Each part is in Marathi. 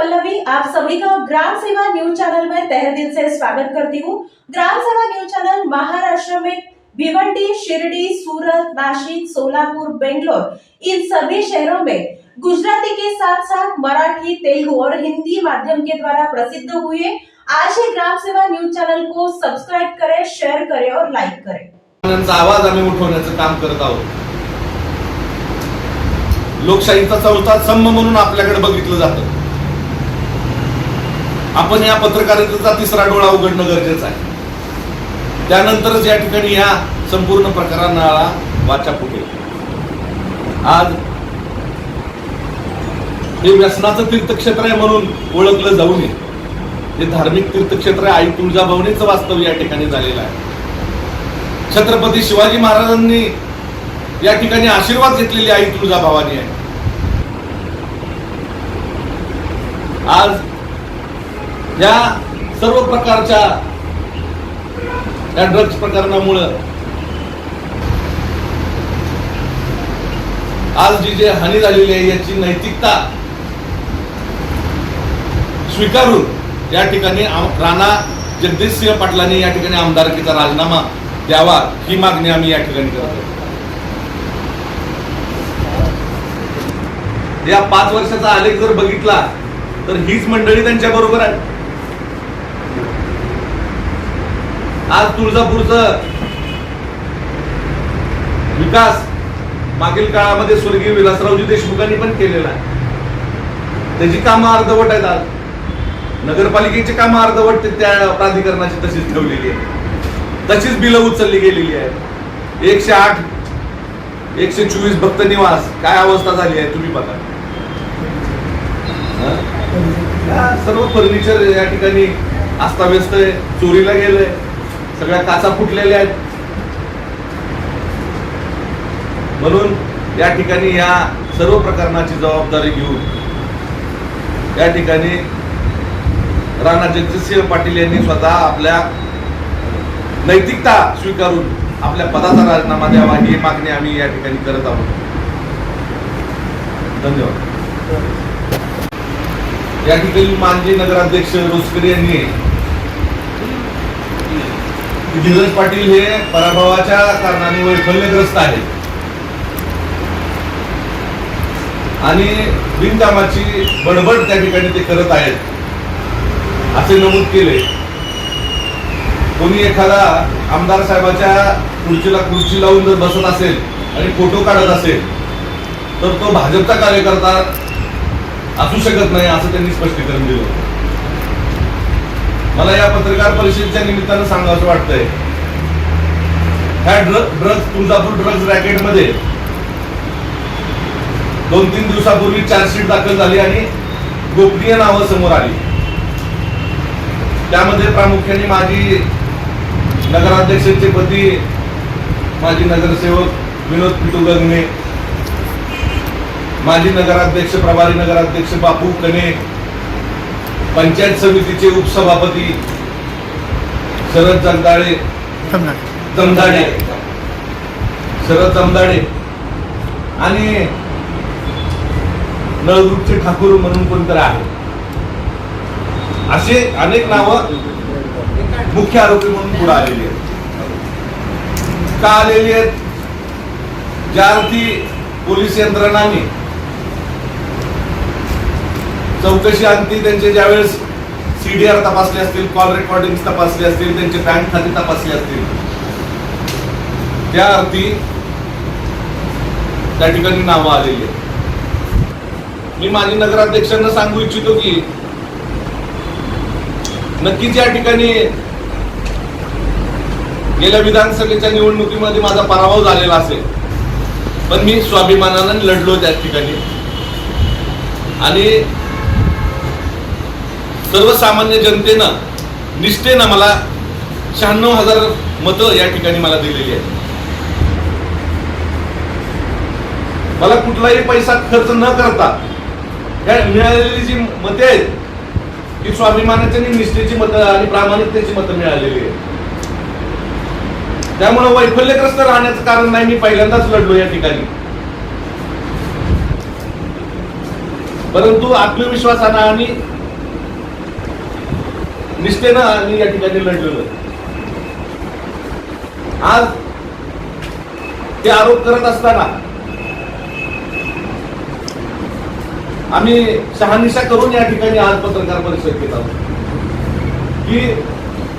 पल्लवी आप सभी का ग्राम सेवा न्यूज चैनल में तहे दिल से स्वागत करती हूँ। ग्राम सेवा न्यूज चैनल महाराष्ट्र में भिवंडी शिरडी सूरत नासिक सोलापुर बेंगलोर इन सभी शहरों में गुजराती के साथ साथ मराठी तेलुगु और हिंदी माध्यम के द्वारा प्रसिद्ध हुए आज ही ग्राम सेवा न्यूज चैनल को सब्सक्राइब करें शेयर करें और लाइक करें। आवाज आम्ही उठवण्याचं काम करत आहोत. लोकशाहीचा चौथा स्तंभ म्हणून आपल्याकडे बघितलं जातं. आपण या पत्रकारितेचा तिसरा डोळा उघडणं गरजेचं आहे. त्यानंतरच या ठिकाणी या संपूर्ण प्रकारांना वाचा फुटेल. आज हे व्यसनाचं तीर्थक्षेत्र आहे म्हणून ओळखलं जाऊ नये. हे धार्मिक तीर्थक्षेत्र आहे. आई तुळजाभवनीचं वास्तव या ठिकाणी झालेलं आहे. छत्रपती शिवाजी महाराजांनी या ठिकाणी आशीर्वाद घेतलेली आई तुळजाभवानी आहे. आज या सर्व प्रकारच्या या ड्रग्ज प्रकरणामुळं आज जी जे हानी झालेली आहे याची नैतिकता स्वीकारून या ठिकाणी राणा जगदीश सिंह पाटलांनी या ठिकाणी आमदारकीचा राजीनामा द्यावा ही मागणी आम्ही या ठिकाणी करतो या पाच वर्षाचा आलेख जर बघितला तर हीच मंडळी त्यांच्या बरोबर आहे. आज तुळजापूरचं विकास मागील काळामध्ये स्वर्गीय विलासरावजी देशमुखांनी पण केलेला आहे. त्याची कामं अर्धवट आहेत आज. नगरपालिकेची कामं अर्धवट त्या प्राधिकरणाची तशीच ठेवलेली आहे तशीच बिलं उचलली गेलेली आहे एकशे आठ एकशे चोवीस भक्त निवास काय अवस्था झाली आहे तुम्ही बघा. सर्व फर्निचर या ठिकाणी अस्ताव्यस्त आहे चोरीला गेलंय. सगळ्या काचा फुटलेल्या आहेत. म्हणून या ठिकाणी या सर्व प्रकरणाची जबाबदारी घेऊन या ठिकाणी राणा जगजितसिंह पाटील यांनी स्वतः आपल्या नैतिकता स्वीकारून आपल्या पदाचा राजीनामा द्यावा ही मागणी आम्ही या ठिकाणी करत आहोत. धन्यवाद. या ठिकाणी मानजी नगराध्यक्ष रोसकर यांनी धीरज पाटील हे पराभवाच्या कारणाने वैफल्यग्रस्त आहे आणि बिनकामाची बडबड त्या ठिकाणी ते करत आहेत. असे नमूद केले. कोणी एखादा आमदार साहेबाच्या खुर्चीला खुर्ची लावून जर बसत असेल आणि फोटो काढत असेल तर तो भाजपचा कार्यकर्ता असू शकत नाही असं त्यांनी स्पष्टीकरण दिलं मला या पत्रकार परिषदेच्या निमित्तानं सांगावं वाटतंय. ह्या ड्रग ड्रग्ज तुळजापूर ड्रग्ज रॅकेटमध्ये दोन तीन दिवसापूर्वी चार्जशीट दाखल झाली आणि गोपनीय नावं समोर आली. त्यामध्ये प्रामुख्याने माझी नगराध्यक्षांचे पती माजी नगरसेवक विनोद पिटू गंगणे माजी नगराध्यक्ष प्रभारी नगराध्यक्ष बापू कने पंचायत समितीचे उपसभापती शरद जगदाळे जमदाडे शरद जमदाडे आणि नळदुर्गचे ठाकूर म्हणून कोणतरी आहे. असे अनेक नावं मुख्य आरोपी म्हणून पुढे आलेली आहेत. का आलेली आहेत? ज्या अर्थी पोलीस यंत्रणांनी चौकशी आणखी त्यांचे ज्यावेळेस सीडीआर तपासले असतील कॉल रेकॉर्डिंग तपासले असतील त्यांचे बँक खाते तपासले असतील. त्या अर्थी त्या ठिकाणी नावं आलेली आहेत. मी माझी नगराध्यक्षांना सांगू इच्छितो की नक्कीच या ठिकाणी गेल्या विधानसभेच्या निवडणुकीमध्ये माझा पराभव झालेला असेल. पण मी स्वाभिमानानं लढलो त्या ठिकाणी. आणि सर्वसामान्य जनतेनं निष्ठेनं मला शहाण्णव हजार मतं या ठिकाणी मला दिलेली आहेत. मला कुठलाही पैसा खर्च न करता या मिळालेली जी मते आहेत ती स्वाभिमानाची आणि निष्ठेची मतं आणि प्रामाणिकतेची मतं मिळालेली आहेत. त्यामुळे वैफल्यग्रस्त राहण्याचं कारण नाही मी पहिल्यांदाच लढलो या ठिकाणी. परंतु आत्मविश्वासानं आणि निष्ठेनं आम्ही या ठिकाणी लढलेलो आज ते आरोप करत असताना आम्ही शहानिशा करून या ठिकाणी आज पत्रकार परिषद घेत आहोत. की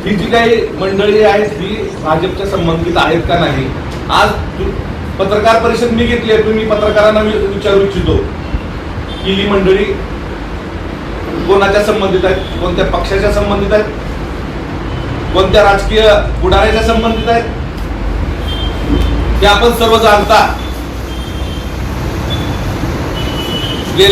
ही जी काही मंडळी आहेत ही भाजपच्या संबंधित आहेत का नाही आज पत्रकार परिषद मी घेतली आहे तुम्ही पत्रकारांना विचारू इच्छितो की ही मंडळी कोणाच्या संबंधित आहेत? कोणत्या पक्षाच्या संबंधित आहेत? कोणत्या राजकीय पुढाऱ्याच्या संबंधित आहेत? ते आपण सर्व जाणता. गेल्या